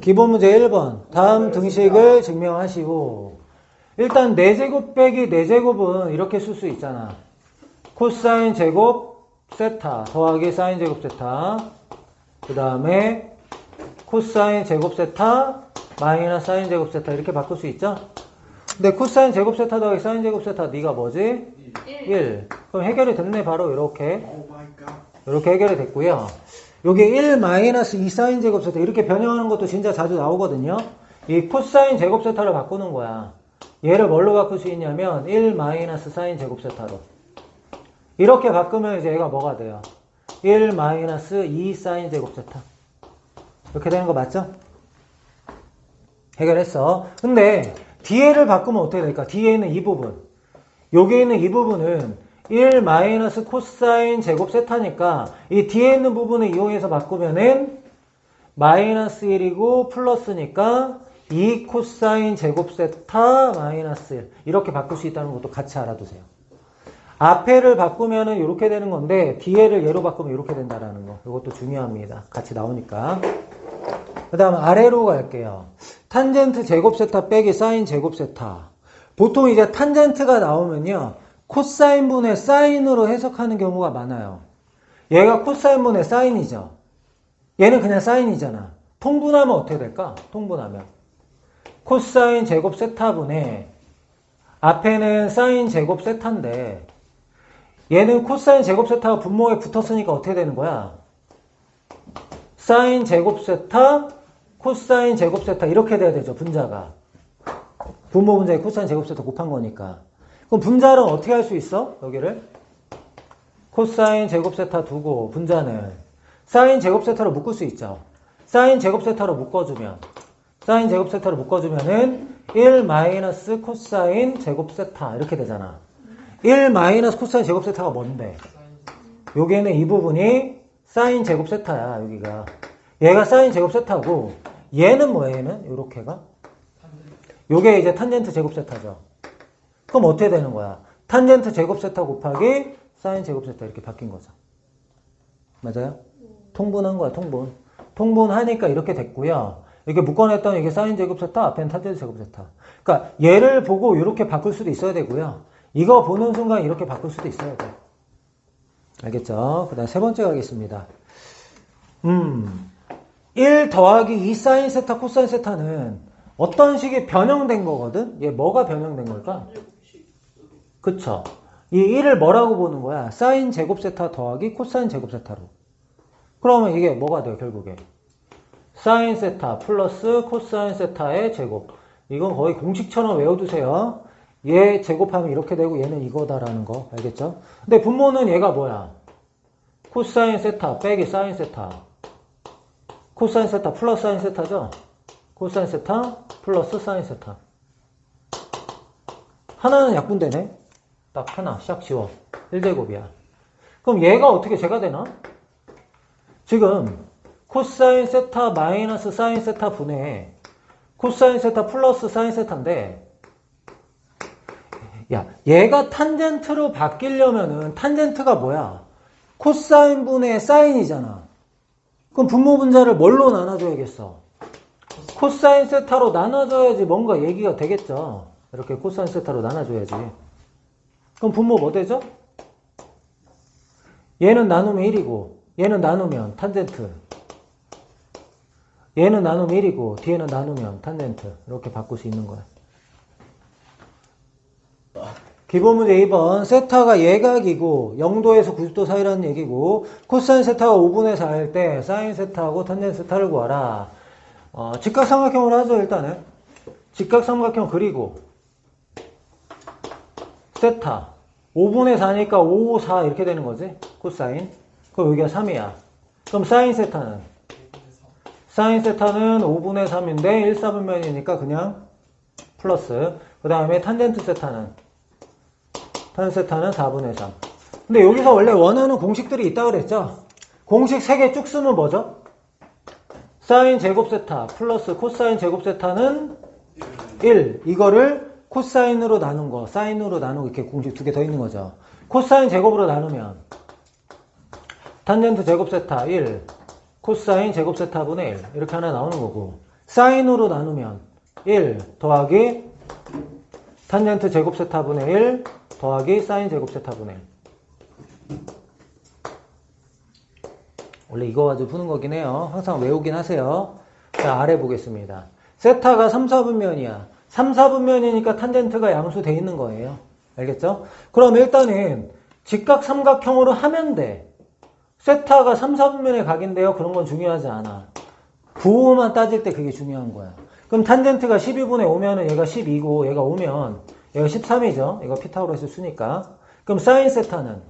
기본 문제 1번. 다음 등식을 증명하시고. 일단 4제곱 빼기 4제곱은 이렇게 쓸 수 있잖아. 코사인 제곱 세타 더하기 사인 제곱 세타. 그 다음에 코사인 제곱 세타 마이너스 사인 제곱 세타 이렇게 바꿀 수 있죠? 근데 코사인 제곱 세타 더하기 사인 제곱 세타 네가 뭐지? 1. 그럼 해결이 됐네 바로 이렇게. 이렇게 해결이 됐고요. 요게 1 마이너스 2 사인 제곱 세타 이렇게 변형하는 것도 진짜 자주 나오거든요. 이 코사인 제곱 세타를 바꾸는 거야. 얘를 뭘로 바꿀 수 있냐면 1 마이너스 사인 제곱 세타로. 이렇게 바꾸면 이제 얘가 뭐가 돼요? 1 마이너스 2 사인 제곱 세타. 이렇게 되는 거 맞죠? 해결했어. 근데 뒤에를 바꾸면 어떻게 될까? 뒤에 있는 이 부분. 여기 있는 이 부분은 1 마이너스 코사인 제곱 세타니까 이 뒤에 있는 부분을 이용해서 바꾸면은 마이너스 1이고 플러스니까 2 코사인 제곱 세타 마이너스 1 이렇게 바꿀 수 있다는 것도 같이 알아두세요. 앞에를 바꾸면은 이렇게 되는 건데 뒤에를 얘로 바꾸면 이렇게 된다라는 거. 이것도 중요합니다. 같이 나오니까. 그 다음 아래로 갈게요. 탄젠트 제곱 세타 빼기 사인 제곱 세타. 보통 이제 탄젠트가 나오면요. 코사인 분의 사인으로 해석하는 경우가 많아요. 얘가 코사인 분의 사인이죠. 얘는 그냥 사인이잖아. 통분하면 어떻게 될까? 통분하면. 코사인 제곱 세타분의 앞에는 사인 제곱 세타인데 얘는 코사인 제곱 세타가 분모에 붙었으니까 어떻게 되는 거야? 사인 제곱 세타, 코사인 제곱 세타 이렇게 돼야 되죠. 분자가. 분모 분자에 코사인 제곱 세타 곱한 거니까. 그럼 분자는 어떻게 할 수 있어? 여기를 코사인 제곱 세타 두고 분자는 사인 제곱 세타로 묶을 수 있죠. 사인 제곱 세타로 묶어주면 사인 제곱 세타로 묶어주면은 1 마이너스 코사인 제곱 세타 이렇게 되잖아. 1 마이너스 코사인 제곱 세타가 뭔데? 여기에는 이 부분이 사인 제곱 세타야 여기가. 얘가 사인 제곱 세타고 얘는 뭐야 얘는? 요렇게가? 요게 이제 탄젠트 제곱 세타죠. 그럼 어떻게 되는 거야? 탄젠트 제곱 세타 곱하기 사인 제곱 세타 이렇게 바뀐 거죠. 맞아요? 통분한 거야, 통분. 통분하니까 이렇게 됐고요. 이렇게 묶어냈던 이게 사인 제곱 세타, 앞에는 탄젠트 제곱 세타. 그러니까 얘를 보고 이렇게 바꿀 수도 있어야 되고요. 이거 보는 순간 이렇게 바꿀 수도 있어야 돼. 알겠죠? 그 다음 세 번째 가겠습니다. 음, 1 더하기 2 사인 세타, 코사인 세타는 어떤 식의 변형된 거거든? 얘 뭐가 변형된 걸까? 그쵸. 이 1을 뭐라고 보는 거야? 사인 제곱 세타 더하기 코사인 제곱 세타로. 그러면 이게 뭐가 돼요, 결국에? 사인 세타 플러스 코사인 세타의 제곱. 이건 거의 공식처럼 외워두세요. 얘 제곱하면 이렇게 되고 얘는 이거다라는 거. 알겠죠? 근데 분모는 얘가 뭐야? 코사인 세타 빼기 사인 세타. 코사인 세타 플러스 사인 세타죠? 코사인 세타 플러스 사인 세타. 하나는 약분되네? 딱 하나, 샥 지워. 1제곱이야. 그럼 얘가 어떻게 제가 되나? 지금 코사인 세타 마이너스 사인 세타 분의 코사인 세타 플러스 사인 세타인데 야, 얘가 탄젠트로 바뀌려면은 탄젠트가 뭐야? 코사인 분의 사인이잖아. 그럼 분모 분자를 뭘로 나눠줘야겠어? 코사인 세타로 나눠줘야지 뭔가 얘기가 되겠죠. 이렇게 코사인 세타로 나눠줘야지. 그럼 분모 뭐 되죠? 얘는 나누면 1이고 얘는 나누면 탄젠트. 얘는 나누면 1이고 뒤에는 나누면 탄젠트. 이렇게 바꿀 수 있는 거야. 기본 문제 2번 세타가 예각이고 0도에서 90도 사이라는 얘기고 코사인 세타가 5분의 4일 때 사인 세타하고 탄젠트 세타를 구하라. 어, 직각삼각형으로 하죠 일단은. 직각삼각형 그리고 세타 5분의 4니까 5, 4 이렇게 되는 거지? 코사인. 그럼 여기가 3이야. 그럼 사인 세타는? 사인 세타는 5분의 3인데 1, 4분면이니까 그냥 플러스. 그 다음에 탄젠트 세타는? 탄 세타는 4분의 3 근데 여기서 원래 원하는 공식들이 있다고 그랬죠? 공식 3개 쭉 쓰면 뭐죠? 사인 제곱 세타 플러스 코사인 제곱 세타는 1 이거를 코사인으로 나눈 거 사인으로 나누고 이렇게 공식 두 개 더 있는 거죠 코사인 제곱으로 나누면 탄젠트 제곱 세타 1 코사인 제곱 세타 분의 1 이렇게 하나 나오는 거고 사인으로 나누면 1 더하기 탄젠트 제곱 세타 분의 1 더하기 사인 제곱 세타 분의 1. 원래 이거 가지고 푸는 거긴 해요. 항상 외우긴 하세요. 자, 아래 보겠습니다. 세타가 3, 4분면이야. 3, 4분면이니까 탄젠트가 양수돼 있는 거예요. 알겠죠? 그럼 일단은 직각 삼각형으로 하면 돼. 세타가 3, 4분면의 각인데요. 그런 건 중요하지 않아. 부호만 따질 때 그게 중요한 거야. 그럼 탄젠트가 12분의 5면은 얘가 12고 얘가 5면 얘가 13이죠. 이거 피타고라스 수니까. 그럼 사인 세타는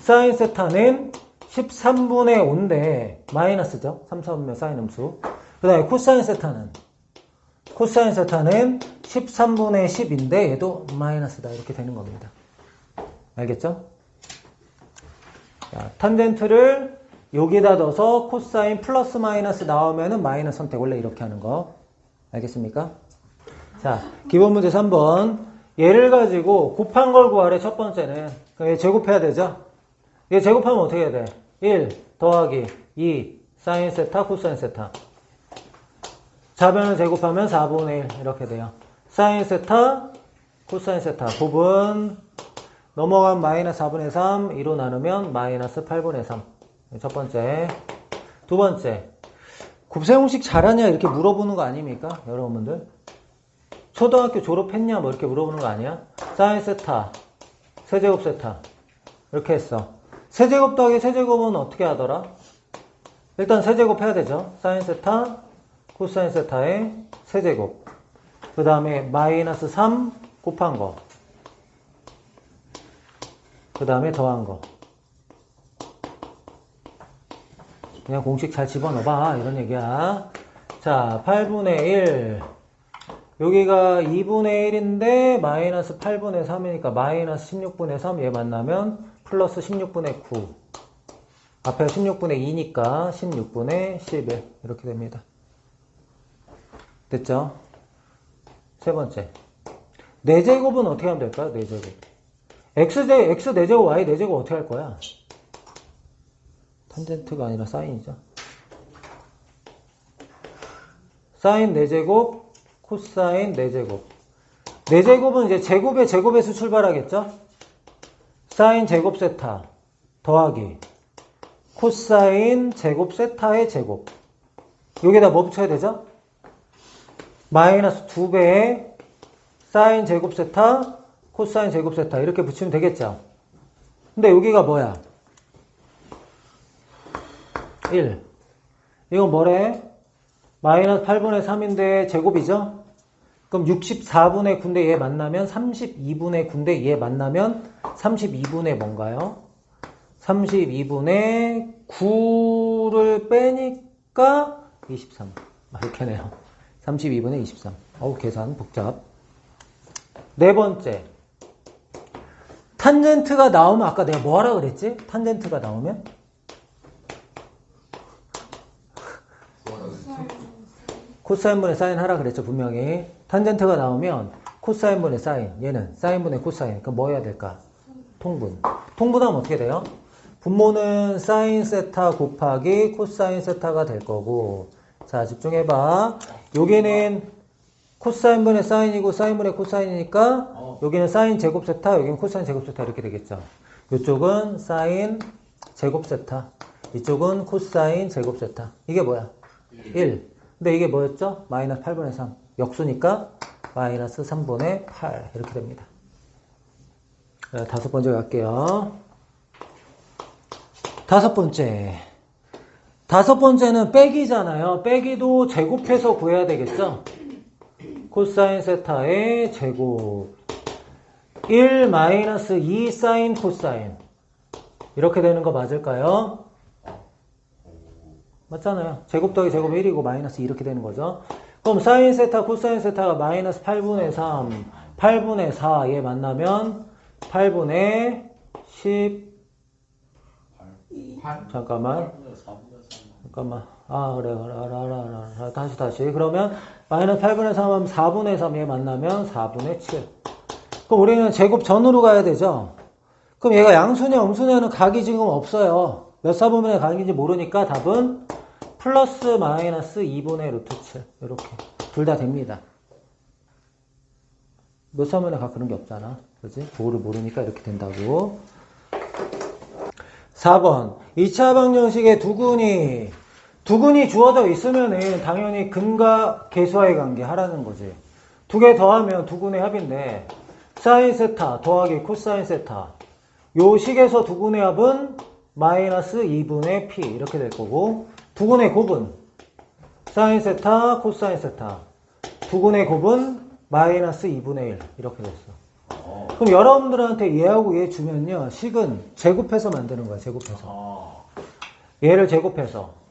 사인 세타는 13분의 5인데 마이너스죠. 3, 4분면 사인 음수. 그 다음에 코사인 세타는 코사인 세타는 13분의 10인데 얘도 마이너스다. 이렇게 되는 겁니다. 알겠죠? 자, 탄젠트를 여기다 넣어서 코사인 플러스 마이너스 나오면은 마이너스 선택 원래 이렇게 하는 거 알겠습니까? 자 기본 문제 3번 얘를 가지고 곱한 걸 구하래 첫 번째는 얘 제곱해야 되죠? 얘 제곱하면 어떻게 해야 돼? 1 더하기 2 사인 세타 코사인 세타 좌변을 제곱하면 4분의 1 이렇게 돼요 사인 세타 코사인 세타 곱은 넘어간 마이너스 4분의 3 2로 나누면 마이너스 8분의 3 첫 번째. 두 번째. 곱셈 공식 잘하냐 이렇게 물어보는 거 아닙니까? 여러분들. 초등학교 졸업했냐 뭐 이렇게 물어보는 거 아니야? 사인 세타, 세제곱 세타. 이렇게 했어. 세제곱 더하기 세제곱은 어떻게 하더라? 일단 세제곱 해야 되죠. 사인 세타, 코사인 세타의 세제곱. 그 다음에 마이너스 3 곱한 거. 그 다음에 더한 거. 그냥 공식 잘 집어넣어봐. 이런 얘기야. 자, 8분의 1. 여기가 2분의 1인데, 마이너스 8분의 3이니까, 마이너스 16분의 3. 얘 만나면, 플러스 16분의 9. 앞에 16분의 2니까, 16분의 11. 이렇게 됩니다. 됐죠? 세 번째. 4제곱은 어떻게 하면 될까요? 4제곱. x제, x 4제곱, y 4제곱 어떻게 할 거야? 탄젠트가 아니라 사인이죠. 사인 4제곱, 코사인 4제곱. 4제곱은 이제 제곱의 제곱에서 출발하겠죠? 사인 제곱 세타 더하기 코사인 제곱 세타의 제곱. 여기다 뭐 붙여야 되죠? 마이너스 2배의 사인 제곱 세타, 코사인 제곱 세타 이렇게 붙이면 되겠죠? 근데 여기가 뭐야? 1. 이건 뭐래? 마이너스 8분의 3인데 제곱이죠? 그럼 64분의 9인데 얘 만나면 32분의 9인데 얘 만나면 32분의 뭔가요? 32분의 9를 빼니까 23. 아, 이렇게 네요 32분의 23. 어우, 계산 복잡. 네 번째. 탄젠트가 나오면 아까 내가 뭐 하라 그랬지? 탄젠트가 나오면? 코사인분의 사인 하라 그랬죠 분명히 탄젠트가 나오면 코사인분의 사인 얘는 사인분의 코사인 그럼 뭐 해야 될까 통분 통분하면 어떻게 돼요 분모는 사인 세타 곱하기 코사인 세타가 될 거고 자 집중해봐 여기는 코사인분의 사인이고 사인분의 코사인이니까 여기는 사인 제곱 세타 여기는 코사인 제곱 세타 이렇게 되겠죠 이쪽은 사인 제곱 세타 이쪽은 코사인 제곱 세타 이게 뭐야 1 근데 이게 뭐였죠? 마이너스 8분의 3. 역수니까 마이너스 3분의 8 이렇게 됩니다. 자, 다섯 번째 갈게요. 다섯 번째. 다섯 번째는 빼기잖아요. 빼기도 제곱해서 구해야 되겠죠? 코사인 세타의 제곱. 1 마이너스 2 사인 코사인. 이렇게 되는 거 맞을까요? 맞잖아요. 제곱 더하기 제곱 1이고 마이너스 이렇게 되는 거죠. 그럼 사인 세타, 코사인 세타가 마이너스 8분의 3, 8분의 4얘 만나면 8분의 10 잠깐만 잠깐만 아 그래 그래 알아, 알아. 다시 다시 그러면 마이너스 8분의 3 하면 4분의 3얘 만나면 4분의 7 그럼 우리는 제곱 전으로 가야 되죠 그럼 얘가 양수냐 음수냐는 각이 지금 없어요 몇 사분면의 각인지 모르니까 답은 플러스 마이너스 2분의 루트 7 이렇게 둘 다 됩니다. 몇 사면에 각 그런 게 없잖아. 그지? 도를 모르니까 이렇게 된다고. 4번 2차 방정식의 두근이 두근이 주어져 있으면은 당연히 근과 계수와의 관계 하라는 거지. 두 개 더하면 두근의 합인데 사인 세타 더하기 코사인 세타. 요 식에서 두근의 합은 마이너스 2분의 p 이렇게 될 거고 두근의 곱은 사인 세타 코사인 세타. 두근의 곱은 마이너스 2분의 1 이렇게 됐어. 그럼 여러분들한테 얘하고 얘 주면요. 식은 제곱해서 만드는 거야 제곱해서. 얘를 제곱해서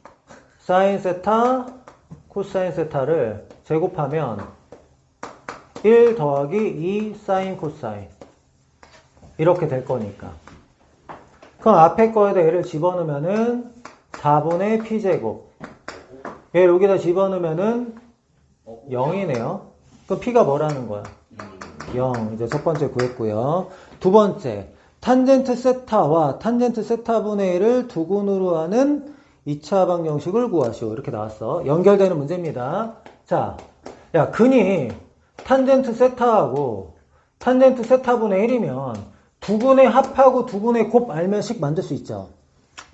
사인 세타 코사인 세타를 제곱하면 1 더하기 2 사인 코사인. 이렇게 될 거니까. 그럼 앞에 거에다 얘를 집어넣으면은 4분의 p제곱. 얘를 여기다 집어넣으면은 0이네요. 그럼 p가 뭐라는 거야? 0 이제 첫 번째 구했고요. 두 번째 탄젠트 세타와 탄젠트 세타분의 1을 두근으로 하는 2차 방정식을 구하시오 이렇게 나왔어 연결되는 문제입니다 자, 야 근이 탄젠트 세타하고 탄젠트 세타분의 1이면 두근의 합하고 두근의 곱 알면 식 만들 수 있죠.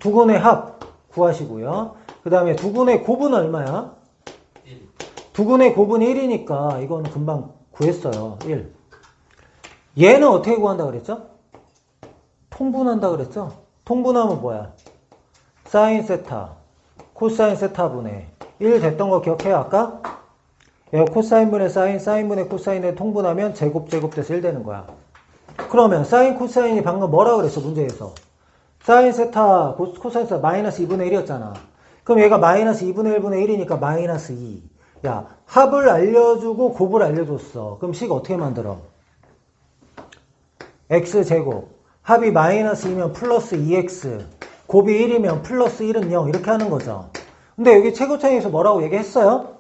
두근의 합 구하시고요. 그 다음에 두근의 곱은 얼마야? 두근의 곱은 1이니까 이거는 금방 구했어요. 1. 얘는 어떻게 구한다 그랬죠? 통분한다 그랬죠? 통분하면 뭐야? 사인 세타, 코사인 세타분의 1 됐던 거 기억해요 아까? 얘 코사인분의 사인, 사인분의 코사인에 통분하면 제곱 제곱 돼서 1 되는 거야. 그러면 사인 코사인이 방금 뭐라 그랬어 문제에서? 사인 세타 코- 코사인 세타 마이너스 2분의 1이었잖아. 그럼 얘가 마이너스 2분의 1분의 1이니까 마이너스 2 야 합을 알려주고 곱을 알려줬어. 그럼 식 어떻게 만들어? X제곱. 합이 마이너스 2면 플러스 2x 곱이 1이면 플러스 1은 0 이렇게 하는 거죠 근데 여기 최고차이에서 뭐라고 얘기했어요?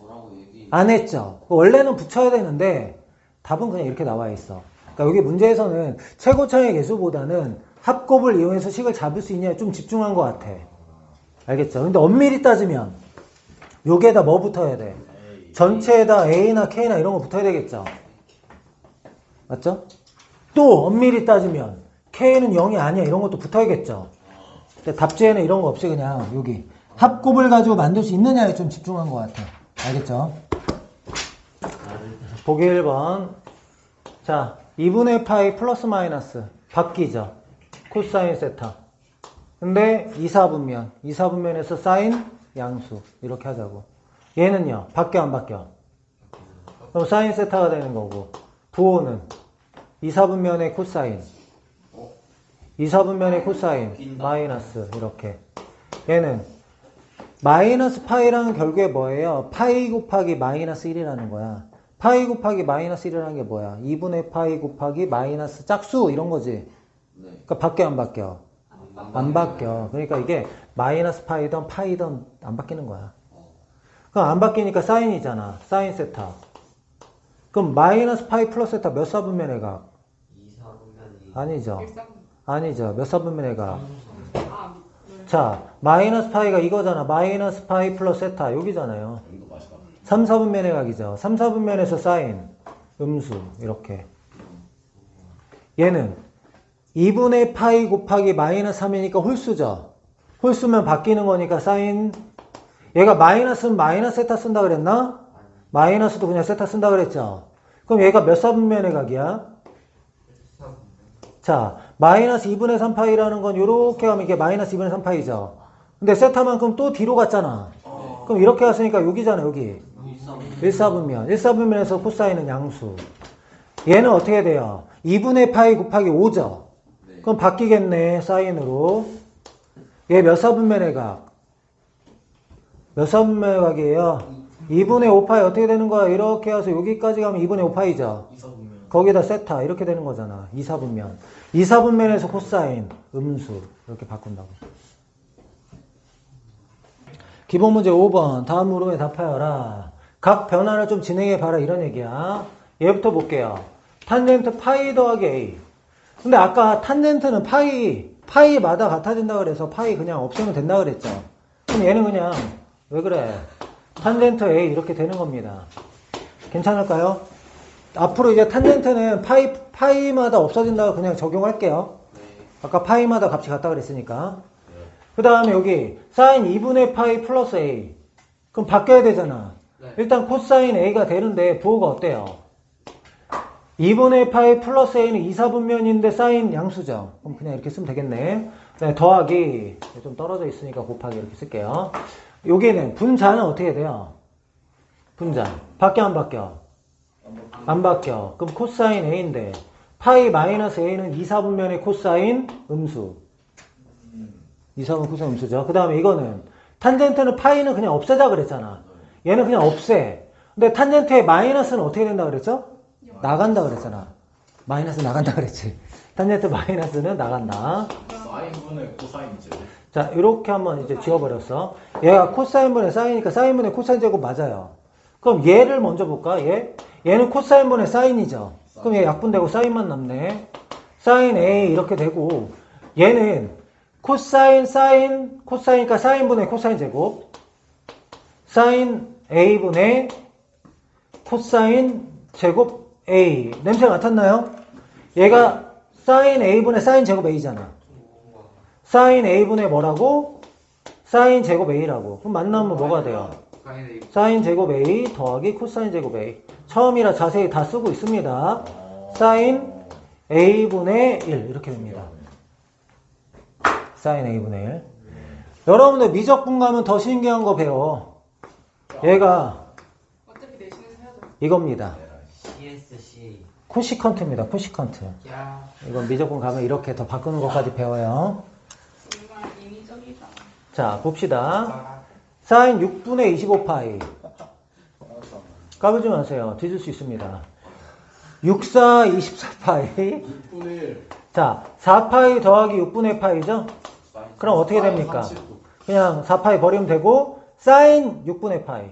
뭐라고 얘기? 안 했죠. 원래는 붙여야 되는데 답은 그냥 이렇게 나와 있어. 그러니까 여기 문제에서는 최고차의 개수보다는 합곱을 이용해서 식을 잡을 수 있냐 좀 집중한 것 같아. 알겠죠? 근데 엄밀히 따지면 여기에다 뭐 붙어야 돼? 전체에다 A나 K나 이런 거 붙어야 되겠죠? 맞죠? 또 엄밀히 따지면 K는 0이 아니야 이런 것도 붙어야겠죠? 답지에는 이런 거 없이 그냥 여기 합곱을 가지고 만들 수 있느냐에 좀 집중한 것 같아. 알겠죠? 보기 1번. 자, 2분의 파이 플러스 마이너스 바뀌죠. 코사인 세타. 근데 2, 4분면. 2, 4분면에서 사인 양수. 이렇게 하자고. 얘는요. 바뀌어 안 바뀌어? 그럼 사인 세타가 되는 거고. 부호는 2, 4분면의 코사인. 2, 4분면의 코사인. 마이너스. 이렇게. 얘는 마이너스 파이라는 결국에 뭐예요? 파이 곱하기 마이너스 1이라는 거야. 파이 곱하기 마이너스 1이라는 게 뭐야? 2분의 파이 곱하기 마이너스 짝수 이런 거지. 네. 그러니까 바뀌어 안 바뀌어? 안 바뀌어. 그러니까 이게 마이너스 파이든 파이든 안 바뀌는 거야. 그럼 안 바뀌니까 사인이잖아. 사인 세타. 그럼 마이너스 파이 플러스 세타 몇 사분면의 각? 2, 4분면이 아니죠. 아니죠. 몇 네. 자, 마이너스 파이가 이거잖아. 마이너스 파이 플러스 세타 여기잖아요. 이거 맛있다. 3, 4분면의 각이죠. 3, 4분면에서 사인, 음수 이렇게. 얘는 2분의 파이 곱하기 마이너스 3이니까 홀수죠. 홀수면 바뀌는 거니까 사인 얘가 마이너스는 마이너스 세타 쓴다 그랬나? 마이너스도 그냥 세타 쓴다 그랬죠. 그럼 얘가 몇 사분면의 각이야? 자, 마이너스 2분의 3파이라는 건 이렇게 하면 이게 마이너스 2분의 3파이죠. 근데 세타만큼 또 뒤로 갔잖아. 그럼 이렇게 갔으니까 여기잖아, 여기. 2, 4분면 1사분면. 1사분면에서 코사인은 양수. 얘는 어떻게 돼요? 2분의 파이 곱하기 5죠. 네. 그럼 바뀌겠네, 사인으로. 얘 몇 사분면의 각? 몇 사분면의 각이에요? 2분의 5파이 어떻게 되는 거야? 이렇게 해서 여기까지 가면 2분의 5파이죠. 2, 4분면 거기다 세타 이렇게 되는 거잖아. 2사분면. 2사분면에서 코사인, 음수 이렇게 바꾼다고. 기본 문제 5번 다음 물음에 답하여라. 각 변화를 좀 진행해 봐라 이런 얘기야. 얘부터 볼게요. 탄젠트 파이 더하기 A. 근데 아까 탄젠트는 파이 파이마다 같아진다 그래서 파이 그냥 없애면 된다 그랬죠. 그럼 얘는 그냥 왜 그래? 탄젠트 A 이렇게 되는 겁니다. 괜찮을까요? 앞으로 이제 탄젠트는 파이 파이마다 없어진다고 그냥 적용할게요. 네. 아까 파이마다 값이 같다 그랬으니까. 그 다음에 여기 사인 2분의 파이 플러스 A. 그럼 바뀌어야 되잖아. 네. 일단 코사인 A가 되는데 부호가 어때요? 2분의 파이 플러스 A는 2, 4분면인데 사인 양수죠. 그럼 그냥 이렇게 쓰면 되겠네. 네, 더하기 좀 떨어져 있으니까 곱하기 이렇게 쓸게요. 여기는 분자는 어떻게 돼요? 분자. 바뀌어 안 바뀌어? 안 바뀌어. 그럼 코사인 A인데 파이 마이너스 A는 2, 4분면의 코사인 음수. 2, 4분 코사인 음수죠. 그 다음에 이거는 탄젠트는 파이는 그냥 없애자 그랬잖아. 얘는 그냥 없애. 근데 탄젠트의 마이너스는 어떻게 된다 그랬죠? 나간다 그랬잖아. 마이너스 나간다 그랬지. 탄젠트 마이너스는 나간다. 사인분의 코사인이죠. 자, 이렇게 한번 이제 지워버렸어. 얘가 코사인분의 사인이니까 사인분의 코사인 제곱 맞아요. 그럼 얘를 먼저 볼까? 얘? 얘는 코사인분의 사인이죠. 그럼 얘 약분되고 사인만 남네. 사인 A 이렇게 되고 얘는 코사인 사인 코사인이니까 사인분의 코사인 제곱 사인 A분의 코사인 제곱 A 냄새 맡았나요? 얘가 사인 A분의 사인 제곱 A잖아. 사인 A분의 뭐라고? 사인 제곱 A라고. 그럼 만나면 뭐가 돼요? 사인 제곱 A 더하기 코사인 제곱 A. 처음이라 자세히 다 쓰고 있습니다. 사인 A분의 1 이렇게 됩니다. 사인 A분의 1. 여러분들 미적분 가면 더 신기한 거 배워. 얘가 어차피 내신에서 해야죠. 이겁니다. CSC. 코시컨트입니다. 코시컨트. 야. 이건 미적분 가면 이렇게 더 바꾸는 것까지 배워요. 정말 인위적이다. 자, 봅시다. 사인 6분의 25파이. 까불지 마세요. 뒤질 수 있습니다. 64, 24파이. 6분의 1. 자, 4파이 더하기 6분의 파이죠? 그럼 어떻게 됩니까? 그냥 4파이 버리면 되고, 사인 6분의 파이.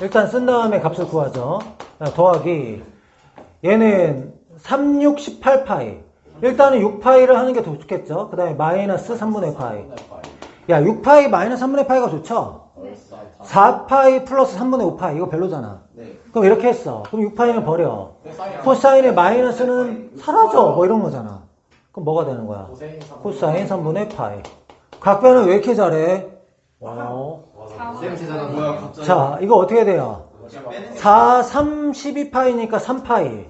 일단 쓴 다음에 값을 구하죠. 자, 더하기. 얘는 3, 6, 18파이. 일단은 6파이를 하는 게 더 좋겠죠? 그 다음에 마이너스 3분의 파이. 야, 6파이 마이너스 3분의 파이가 좋죠? 4파이 플러스 3분의 5파이. 이거 별로잖아. 네. 그럼 이렇게 했어. 그럼 6파이는 버려. 코사인의 마이너스는 사라져. 뭐 이런 거잖아. 그럼 뭐가 되는 거야? 코사인 3분의 파이. 각변을 왜 이렇게 잘해? 갑자기? 자, 이거 어떻게 돼요? 4, 3, 12파이니까 3파이.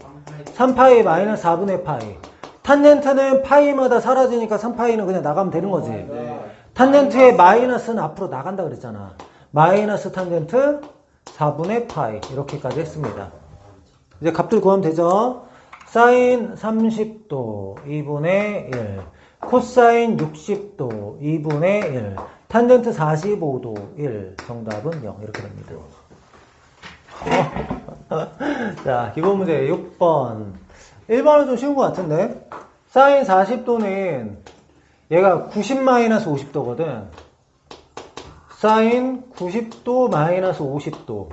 3파이 마이너스 4분의 파이. 탄젠트는 파이마다 사라지니까 3파이는 그냥 나가면 되는 거지. 네. 탄젠트의 마이너스는 앞으로 나간다 그랬잖아. 마이너스 탄젠트 4분의 파이. 이렇게까지 했습니다. 이제 값들 구하면 되죠? 사인 30도 2분의 1. 코사인 60도 2분의 1. 탄젠트 45도 1. 정답은 0. 이렇게 됩니다. 자, 기본 문제 6번. 1번은 좀 쉬운 것 같은데? 사인 40도는 얘가 90 마이너스 50도거든. 사인 90도 마이너스 50도.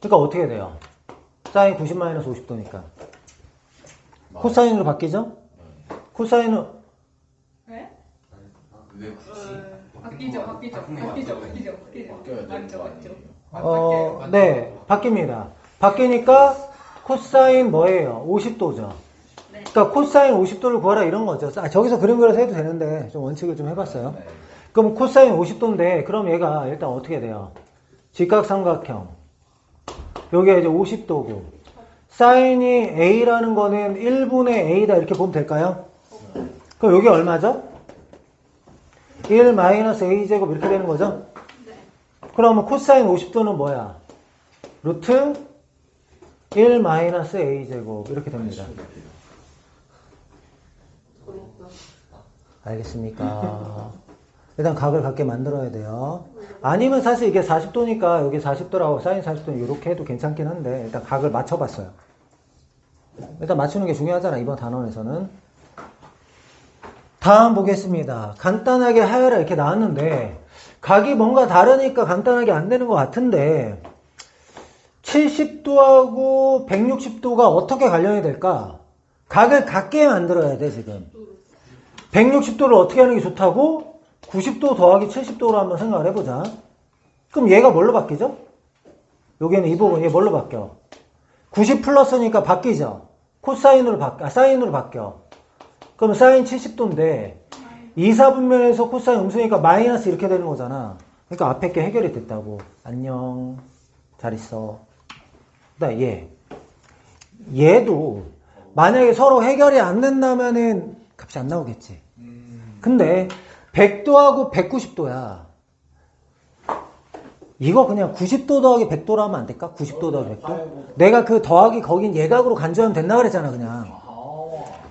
그러니까 어떻게 돼요? 사인 90 마이너스 50도니까. 코사인으로 바뀌죠? 코사인은 네? 왜 굳이? 바뀌죠, 바뀌죠, 바뀌죠, 바뀌죠, 바뀌죠. 맞죠, 거 맞죠. 어, 네, 바뀝니다. 바뀌니까 코사인 뭐예요? 50도죠. 네. 그러니까 코사인 50도를 구하라 이런 거죠. 아, 저기서 그림 그려서 해도 되는데 좀 원칙을 좀 해봤어요. 네. 그럼 코사인 50도인데 그럼 얘가 일단 어떻게 돼요? 직각삼각형. 여기가 이제 50도고 사인이 A라는 거는 1분의 A다 이렇게 보면 될까요? 그럼 여기 얼마죠? 1 마이너스 A제곱 이렇게 되는 거죠? 네. 그러면 코사인 50도는 뭐야? 루트 1 마이너스 A제곱 이렇게 됩니다. 알겠습니까? 일단 각을 갖게 만들어야 돼요. 아니면 사실 이게 40도니까 여기 40도라고 사인 40도는 이렇게 해도 괜찮긴 한데 일단 각을 맞춰봤어요. 일단 맞추는 게 중요하잖아 이번 단원에서는. 다음 보겠습니다. 간단하게 하여라 이렇게 나왔는데 각이 뭔가 다르니까 간단하게 안 되는 것 같은데 70도하고 160도가 어떻게 관련이 될까? 각을 같게 만들어야 돼 지금. 160도를 어떻게 하는 게 좋다고? 90도 더하기 70도로 한번 생각을 해보자. 그럼 얘가 뭘로 바뀌죠? 여기는 이 부분, 얘 뭘로 바뀌어? 90 플러스니까 바뀌죠? 코사인으로 바뀌어, 아, 사인으로 바뀌어. 그럼 사인 70도인데, 2, 4분면에서 코사인 음수니까 마이너스 이렇게 되는 거잖아. 그러니까 앞에 게 해결이 됐다고. 안녕. 잘 있어. 그 다음 얘. 얘도, 만약에 서로 해결이 안 된다면은 값이 안 나오겠지. 근데 100도하고 190도야. 이거 그냥 90도 더하기 100도로 하면 안 될까? 90도 더하기 100도? 내가 그 더하기 거긴 예각으로 간주하면 된다 그랬잖아, 그냥.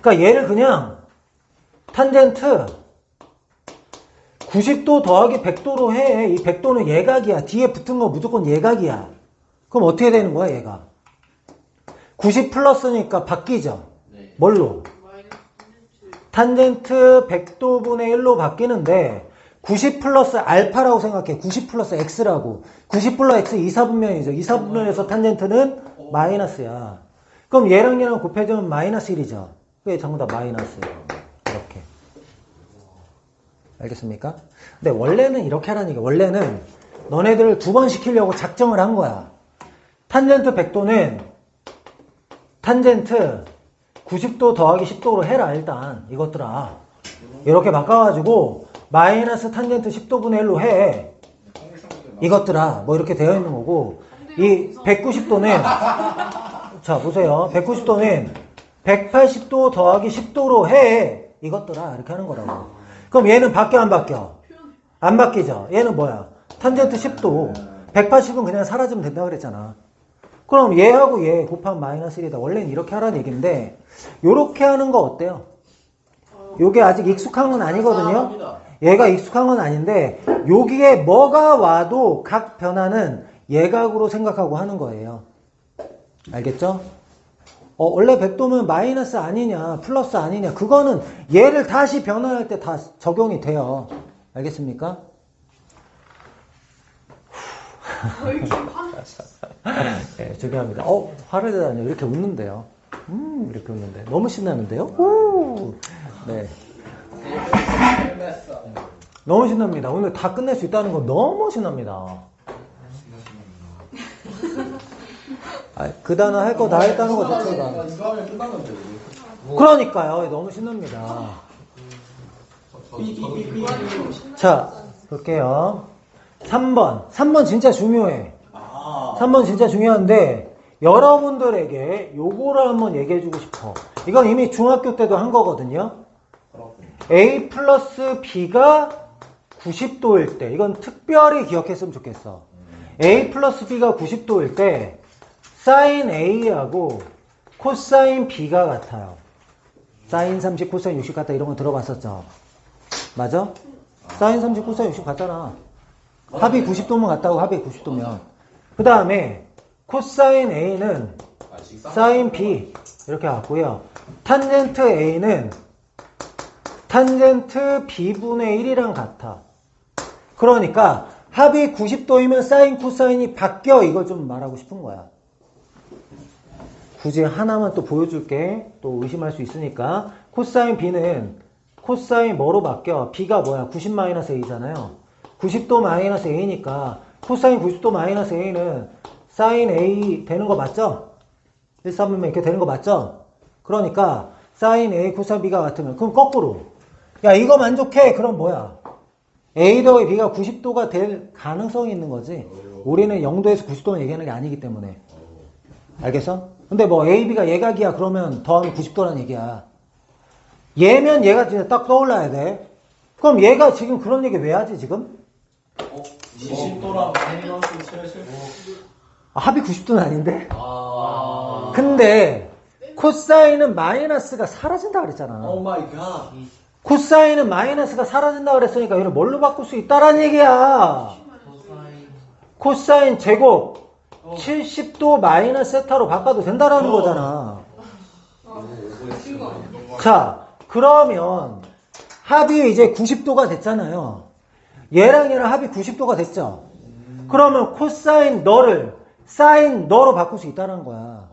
그러니까 얘를 그냥 탄젠트 90도 더하기 100도로 해. 이 100도는 예각이야. 뒤에 붙은 거 무조건 예각이야. 그럼 어떻게 되는 거야, 얘가? 90 플러스니까 바뀌죠? 네. 뭘로? 탄젠트 100도분의 1로 바뀌는데 90 플러스 알파라고 생각해. 90 플러스 x라고. 90 플러스 x 2, 4분면이죠. 2, 4분면에서 탄젠트는 마이너스야. 그럼 얘랑 얘랑 곱해주면 마이너스 1이죠. 그게 전부 다 마이너스예요. 이렇게. 알겠습니까? 근데 원래는 이렇게 하라는 얘기야. 원래는 너네들을 두 번 시키려고 작정을 한 거야. 탄젠트 100도는 탄젠트 90도 더하기 10도로 해라 일단. 이것들아. 이렇게 바꿔가지고 마이너스 탄젠트 10도분의 1로 해. 이것들아. 뭐 이렇게 되어 있는 거고. 이 190도는 자 보세요. 190도는 180도 더하기 10도로 해. 이것들아. 이렇게 하는 거라고. 그럼 얘는 바뀌어 안 바뀌어? 안 바뀌죠? 얘는 뭐야? 탄젠트 10도. 180은 그냥 사라지면 된다 그랬잖아 그럼 얘하고 얘 곱하면 마이너스 1이다. 원래는 이렇게 하라는 얘기인데 요렇게 하는 거 어때요? 요게 아직 익숙한 건 아니거든요. 얘가 익숙한 건 아닌데 여기에 뭐가 와도 각 변화는 예각으로 생각하고 하는 거예요. 알겠죠? 어, 원래 100도면 마이너스 아니냐, 플러스 아니냐, 그거는 얘를 다시 변화할 때 다 적용이 돼요. 알겠습니까? 네, 죄송합니다. 어, 화를 내다니 이렇게 웃는데요. 음, 이렇게 웃는데. 너무 신나는데요? 우! 네. 너무 신납니다. 오늘 다 끝낼 수 있다는 건 너무 신납니다. 아, 그 단어 할 거 다 했다는 거 자체가. 이거 하면. 그러니까요. 너무 신납니다. 자, 볼게요. 3번. 3번 진짜 중요해. 아. 3번 진짜 중요한데 여러분들에게 요거를 한번 얘기해주고 싶어. 이건 이미 중학교 때도 한 거거든요. A 플러스 B가 90도일 때 이건 특별히 기억했으면 좋겠어. A 플러스 B가 90도일 때 사인 A하고 코사인 B가 같아요. 사인 30, 코사인 60 같다 이런 거 들어봤었죠? 맞아? 사인 30, 코사인 60 같잖아. 합이 90도면 같다고 합이 90도면. 그 다음에 코사인 A는 사인 B 이렇게 왔고요. 탄젠트 A는 탄젠트 B분의 1이랑 같아. 그러니까 합이 90도이면 사인 코사인이 바뀌어 이걸 좀 말하고 싶은 거야. 굳이 하나만 또 보여줄게. 또 의심할 수 있으니까. 코사인 B는 코사인 뭐로 바뀌어? B가 뭐야? 90-A잖아요. 90도 마이너스 A니까 코사인 90도 마이너스 A는 사인 A 되는 거 맞죠? 1, 3분면 이렇게 되는 거 맞죠? 그러니까 사인 A 코사인 B가 같으면 그럼 거꾸로 야 이거 만족해 그럼 뭐야? A 더하기 B가 90도가 될 가능성이 있는 거지 우리는 0도에서 90도만 얘기하는 게 아니기 때문에 알겠어? 근데 뭐 A, B가 예각이야 그러면 더하면 90도란 얘기야 얘면 얘가 진짜 딱 떠올라야 돼 그럼 얘가 지금 그런 얘기 왜 하지 지금? 20도랑 마이너스 70. 아, 합이 90도는 아닌데 아. 근데 코사인은 마이너스가 사라진다 그랬잖아. 오 마이 갓. 코사인은 마이너스가 사라진다 그랬으니까 이걸 뭘로 바꿀 수 있다라는 얘기야. 코사인. 제곱 70도 마이너스 세타로 바꿔도 된다라는 거잖아. 친구 아니야? 자, 그러면 합이 이제 90도가 됐잖아요. 얘랑 얘랑 합이 90도가 됐죠. 그러면 코사인 너를 사인 너로 바꿀 수 있다는 거야.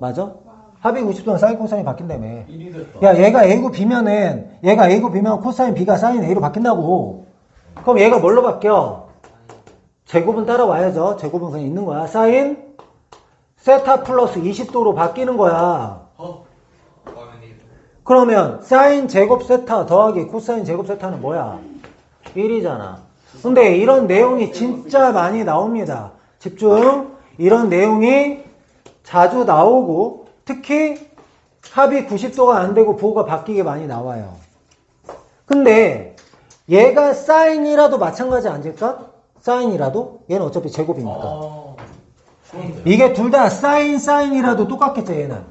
맞아? 합이 90도면 사인 코사인이 바뀐다며. 1이 됐다. 야, 얘가 A고 B면은, 얘가 A고 B면 코사인 B가 사인 A로 바뀐다고. 그럼 얘가 뭘로 바뀌어? 제곱은 따라와야죠. 제곱은 그냥 있는 거야. 사인 세타 플러스 20도로 바뀌는 거야. 어? 그러면 사인 제곱 세타 더하기 코사인 제곱 세타는 뭐야? 1이잖아. 근데 이런 내용이 진짜 많이 나옵니다. 집중. 이런 내용이 자주 나오고 특히 합이 90도가 안 되고 부호가 바뀌게 많이 나와요. 근데 얘가 사인이라도 마찬가지 아닐까? 사인이라도? 얘는 어차피 제곱이니까. 아. 이게 둘 다 사인 사인이라도 똑같겠죠 얘는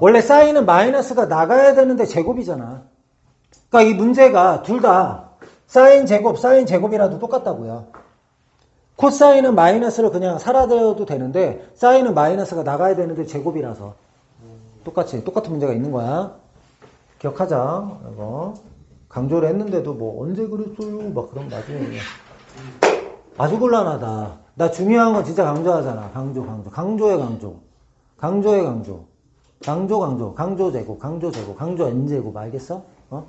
원래 사인은 마이너스가 나가야 되는데 제곱이잖아 그러니까 이 문제가 둘 다 사인 제곱 사인 제곱이라도 똑같다고요 코사인은 마이너스를 그냥 사라져도 되는데 사인은 마이너스가 나가야 되는데 제곱이라서 똑같이 똑같은 문제가 있는 거야 기억하자 이거 강조를 했는데도 뭐 언제 그랬어요 막 그럼 나중에 아주 곤란하다. 나 중요한 건 진짜 강조하잖아. 강조, 강조. 강조의 강조. 강조의 강조. 강조, 강조. 강조 제곱, 강조 제곱, 강조 n 제곱. 알겠어? 어?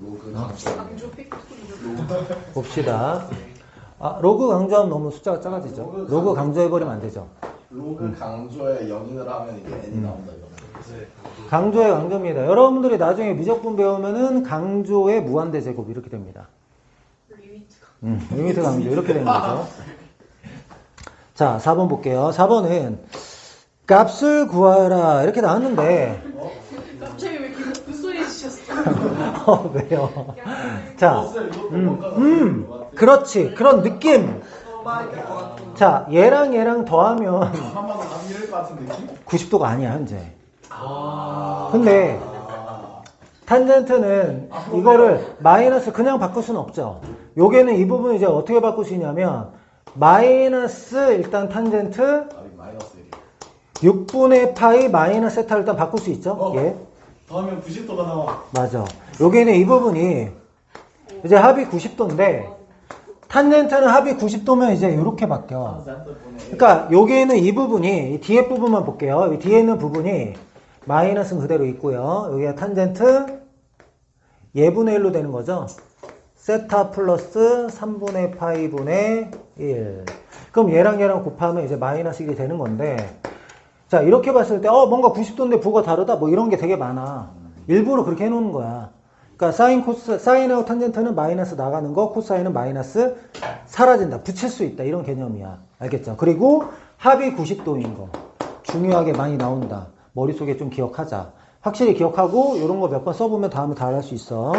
로그 강조. 봅시다. 아, 로그 강조하면 너무 숫자가 작아지죠. 로그 강조해버리면 안 되죠. 로그 강조에 영인을 하면 이게 n이 나온다 이거. 강조의 강조입니다. 여러분들이 나중에 미적분 배우면은 강조의 무한대 제곱 이렇게 됩니다. 음, 리미트 강조 이렇게 되는 거죠. 자, 4번 볼게요. 4번은 값을 구하라 이렇게 나왔는데 왜요? 자, 음, 음, 그렇지. 그런 느낌. 자, 얘랑 얘랑 더하면 한번 안 이럴 것 같은 느낌? 90도가 아니야, 현재. 아. 근데 탄젠트는 이거를 마이너스 그냥 바꿀 수는 없죠. 요게는 이 부분 이제 어떻게 바꿀 수 있냐면 마이너스 일단 탄젠트 아니 마이너스 1이. 6분의 파이 마이너스 세타를 일단 바꿀 수 있죠. 어. 예. 더하면 90도가 나와. 맞아. 여기는 이 부분이 이제 합이 90도인데 탄젠트는 합이 90도면 이제 이렇게 바뀌어. 그러니까 여기에는 이 부분이 이 뒤에 부분만 볼게요. 이 뒤에 있는 부분이 마이너스는 그대로 있고요. 여기가 탄젠트 예분의 1로 되는 거죠. 세타 플러스 3분의 파이분의 1. 그럼 얘랑 얘랑 곱하면 이제 마이너스 1이 되는 건데 자 이렇게 봤을 때 어 뭔가 90도인데 부가 다르다 뭐 이런 게 되게 많아. 일부러 그렇게 해놓는 거야. 그러니까 사인 코스 사인하고 탄젠트는 마이너스 나가는 거 코사인은 마이너스 사라진다. 붙일 수 있다. 이런 개념이야. 알겠죠? 그리고 합이 90도인 거 중요하게 많이 나온다. 머릿속에 좀 기억하자. 확실히 기억하고 이런 거 몇 번 써보면 다음에 다할수 있어.